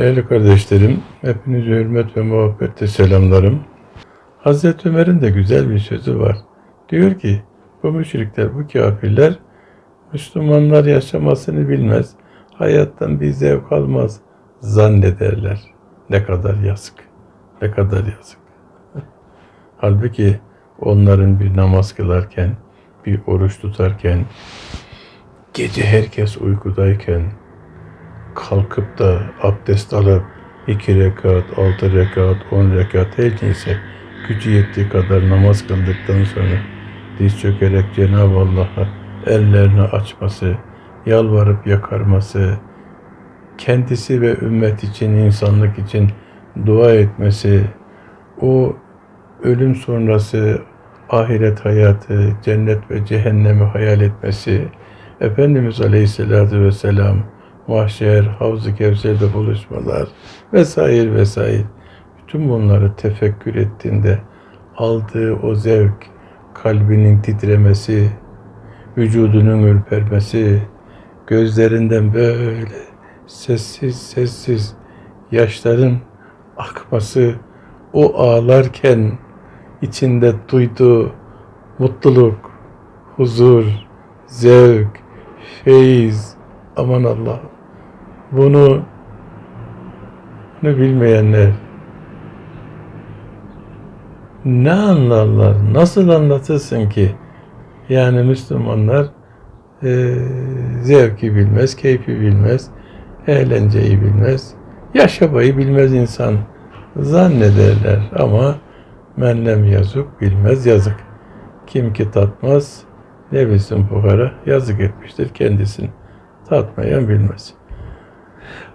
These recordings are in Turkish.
Değerli kardeşlerim, hepinize hürmet ve muhabbetle selamlarım. Hazreti Ömer'in de güzel bir sözü var. Diyor ki, bu müşrikler, bu kafirler, Müslümanlar yaşamasını bilmez, hayattan bir zevk almaz, zannederler. Ne kadar yazık, ne kadar yazık. Halbuki onların bir namaz kılarken, bir oruç tutarken, gece herkes uykudayken, kalkıp da abdest alıp iki rekat, altı rekat, on rekat her neyse gücü yettiği kadar namaz kıldıktan sonra diz çökerek Cenab-ı Allah'a ellerini açması, yalvarıp yakarması, kendisi ve ümmet için, insanlık için dua etmesi, o ölüm sonrası ahiret hayatı, cennet ve cehennemi hayal etmesi, Efendimiz Aleyhisselatü Vesselam mahşer, Havz-ı Kevser'de buluşmalar vesaire vesaire. Bütün bunları tefekkür ettiğinde aldığı o zevk, kalbinin titremesi, vücudunun ürpermesi, gözlerinden böyle sessiz sessiz yaşların akması, o ağlarken içinde duyduğu mutluluk, huzur, zevk, feyiz, aman Allah. Bunu, bunu bilmeyenler ne anlarlar, nasıl anlatırsın ki? Yani Müslümanlar e, zevki bilmez, keyfi bilmez, eğlenceyi bilmez, yaşamayı bilmez insan zannederler ama menlem yazık bilmez yazık. Kim ki tatmaz ne bilsin fukara yazık etmiştir kendisini. Tatmayan bilmez.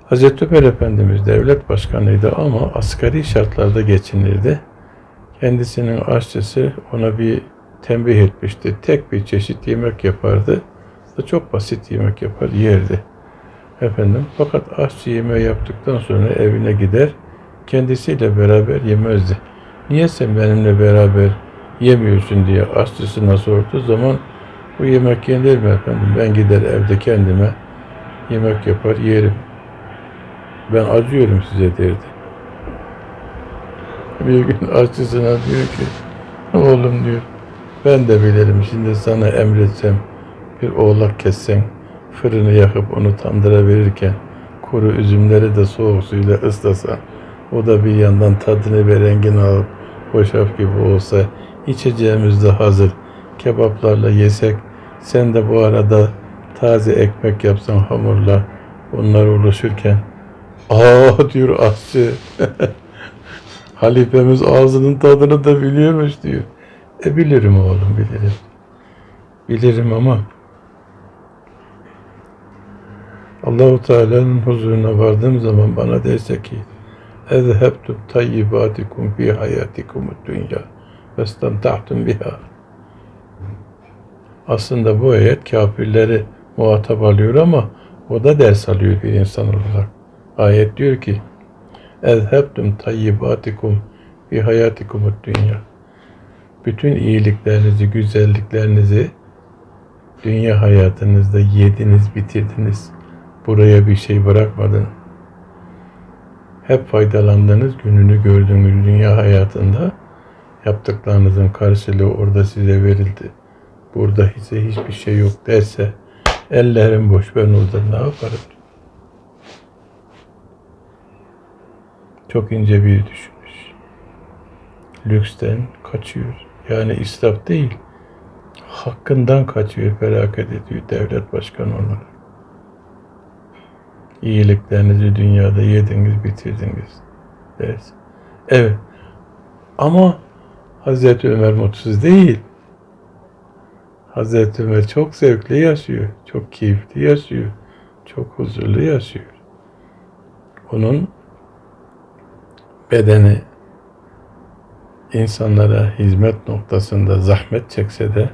Hazreti Ömer Efendimiz devlet başkanıydı ama asgari şartlarda geçinirdi. Kendisinin aşçısı ona bir tembih etmişti. Tek bir çeşit yemek yapardı. Da çok basit yemek yapar, yerdi. Efendim, fakat aşçı yemeği yaptıktan sonra evine gider, kendisiyle beraber yemezdi. Niye sen benimle beraber yemiyorsun diye aşçısına sorduğu zaman bu yemek yenir mi efendim? Ben gider evde kendime yemek yapar yerim. Ben acıyorum size derdi. Bir gün aşçısına diyor ki oğlum diyor ben de bilirim şimdi sana emretsem bir oğlak kessen fırını yakıp onu tandıra verirken kuru üzümleri de soğuk suyla ıslasan o da bir yandan tadını ve rengini alıp hoşaf gibi olsa içeceğimiz de hazır kebaplarla yesek sen de bu arada taze ekmek yapsan hamurla onlar oluşurken aa diyor aşçı halifemiz ağzının tadını da biliyormuş diyor. E bilirim oğlum bilirim. Bilirim ama Allahu Teala'nın huzuruna vardığım zaman bana derse ki اَذْهَبْتُمْ طَيِّبَاتِكُمْ فِي حَيَاتِكُمُ الدُّنْيَا وَاسْتَمْتَعْتُمْ بِهَا Aslında bu ayet kafirleri muhatap alıyor ama o da ders alıyor bir insan olarak. Ayet diyor ki Ezhebtum tayyibatikum fi hayatikumut dünya. Bütün iyiliklerinizi, güzelliklerinizi dünya hayatınızda yediniz, bitirdiniz. Buraya bir şey bırakmadın. Hep faydalandığınız gününü gördüğünüz dünya hayatında yaptıklarınızın karşılığı orada size verildi. Burada ise hiçbir şey yok derse ellerim boş ben orada ne yaparım? Çok ince bir düşünmüş. Lüksten kaçıyor. Yani israf değil. Hakkından kaçıyor, felaket ediyor devlet başkanı olarak. İyiliklerinizi dünyada yediniz, bitirdiniz. Dersin. Evet. Ama Hazreti Ömer mutsuz değil. Hazreti Ömer çok zevkli yaşıyor. Çok keyifli yaşıyor. Çok huzurlu yaşıyor. Onun bedeni insanlara hizmet noktasında zahmet çekse de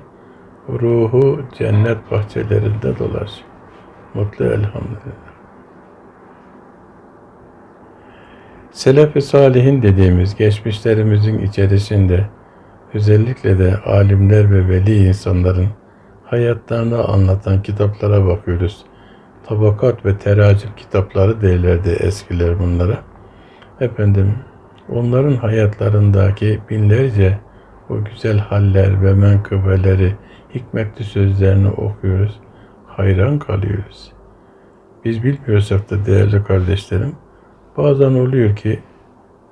ruhu cennet bahçelerinde dolaşıyor. Mutlu elhamdülillah. Selef-i Salihin dediğimiz geçmişlerimizin içerisinde özellikle de alimler ve veli insanların hayatlarını anlatan kitaplara bakıyoruz. tabakat ve teracim kitapları derlerdi eskiler bunlara. Efendim onların hayatlarındaki binlerce o güzel haller ve menkıbeleri, hikmetli sözlerini okuyoruz. Hayran kalıyoruz. Biz bilmiyorsak da değerli kardeşlerim, bazen oluyor ki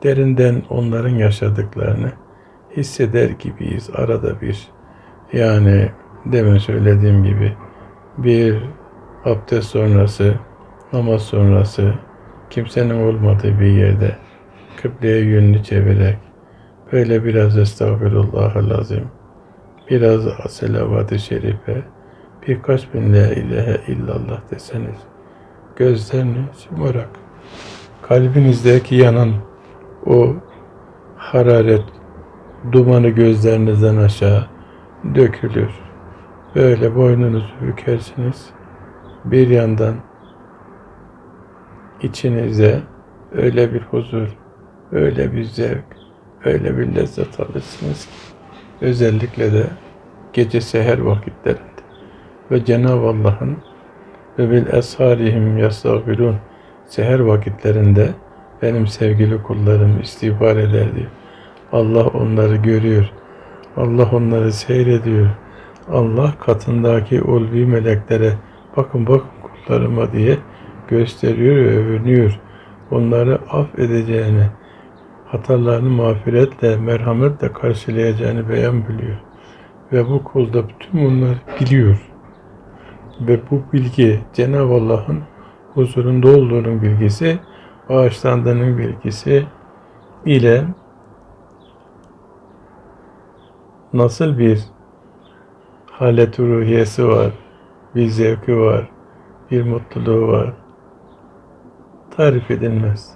derinden onların yaşadıklarını hisseder gibiyiz arada bir. Yani demin söylediğim gibi bir abdest sonrası, namaz sonrası kimsenin olmadığı bir yerde kıbleye yönünü çevirerek böyle biraz estağfirullah lazım, biraz selavat-ı şerife, birkaç bin la ilahe illallah deseniz gözlerini yumarak kalbinizdeki yanan o hararet dumanı gözlerinizden aşağı dökülür. Böyle boynunuzu bükersiniz. Bir yandan içinize öyle bir huzur, öyle bir zevk, öyle bir lezzet alırsınız ki özellikle de gece seher vakitlerinde ve Cenab-ı Allah'ın ve bil esharihim yastagfirun seher vakitlerinde benim sevgili kullarım istiğfar eder. Allah onları görüyor. Allah onları seyrediyor. Allah katındaki ulvi meleklere bakın bakın kullarıma diye gösteriyor ve övünüyor. Onları affedeceğini, hatalarını mağfiretle, merhametle karşılayacağını beyan biliyor. Ve bu kulda bütün bunları biliyor. Ve bu bilgi Cenab-ı Allah'ın huzurunda olduğunun bilgisi, bağışlandığının bilgisi ile nasıl bir halet ruhiyesi var, bir zevki var, bir mutluluğu var. Tarif edilmez.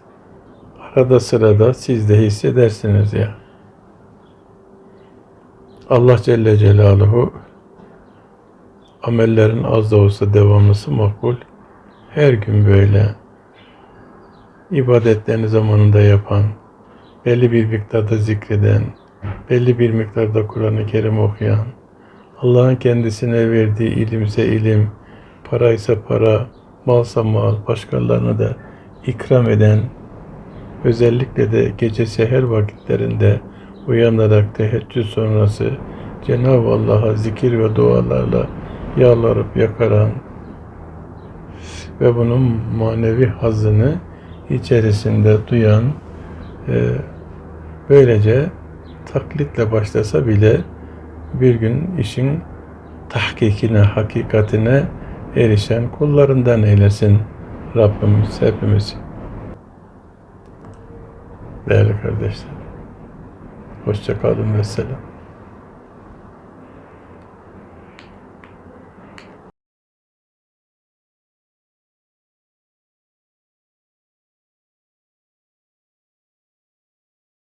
Arada sırada siz de hissedersiniz ya. Allah Celle Celaluhu amellerin az da olsa devamlısı makbul. Her gün böyle ibadetlerini zamanında yapan, belli bir miktarda zikreden, belli bir miktarda Kur'an-ı Kerim okuyan, Allah'ın kendisine verdiği ilimse ilim, paraysa para, malsa mal, başkalarına da ikram eden, özellikle de gece seher vakitlerinde uyanarak teheccüd sonrası Cenab-ı Allah'a zikir ve dualarla yalvarıp yakaran ve bunun manevi hazını içerisinde duyan e, böylece taklitle başlasa bile bir gün işin tahkikine, hakikatine erişen kullarından eylesin Rabbimiz hepimiz. Değerli kardeşler, hoşça kalın ve selam.